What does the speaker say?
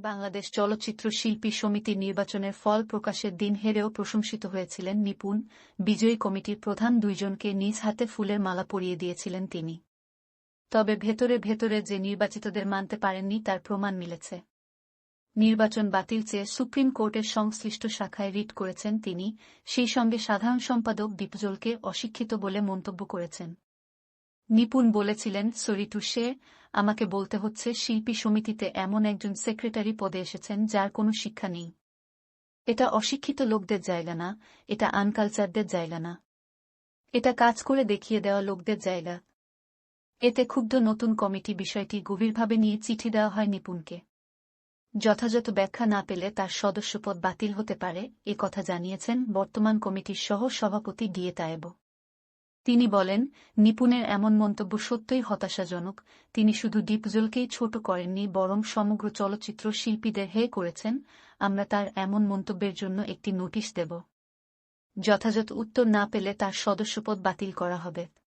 বাংলাদেশ চলচ্চিত্র শিল্পী সমিতি নির্বাচনের ফল প্রকাশের দিন হেরেও প্রশংসিত হয়েছিলেন নিপুণ। বিজয়ী কমিটির প্রধান দুইজনকে নিজ হাতে ফুলের মালা পরিয়ে দিয়েছিলেন তিনি। তবে ভেতরে ভেতরে যে নির্বাচিতদের মানতে পারেননি, তার প্রমাণ মিলেছে। নির্বাচন বাতিল চেয়ে সুপ্রিম কোর্টের সংশ্লিষ্ট শাখায় রিট করেছেন তিনি। সেই সঙ্গে সাধারণ সম্পাদক দীপজলকে অশিক্ষিত বলে মন্তব্য করেছেন। নিপুণ বলেছিলেন সরিটুসে আমাকে বলতে হচ্ছে, শিল্পী সমিতিতে এমন একজন সেক্রেটারি পদে এসেছেন যার কোনো শিক্ষা নেই। এটা অশিক্ষিত লোকদের জায়গা না, এটা আনকালচারদের জায়গা না। এটা কাজ করে দেখিয়ে দেওয়া লোকদের জায়গা। এতে ক্ষুব্ধ নতুন কমিটি বিষয়টি গভীরভাবে নিয়ে চিঠি দেওয়া হয় নিপুণকে। যথাযথ ব্যাখ্যা না পেলে তার সদস্যপদ বাতিল হতে পারে, এ কথা জানিয়েছেন বর্তমান কমিটির সহ সভাপতি ডিএ তায়েব। তিনি বলেন, নিপুণের এমন মন্তব্য সত্যই হতাশাজনক। তিনি শুধু ডিপজলকেই ছোট করেননি, বরং সমগ্র চলচ্চিত্র শিল্পীদের হে করেছেন। আমরা তার এমন মন্তব্যের জন্য একটি নোটিশ দেব। যথাযথ উত্তর না পেলে তার সদস্যপদ বাতিল করা হবে।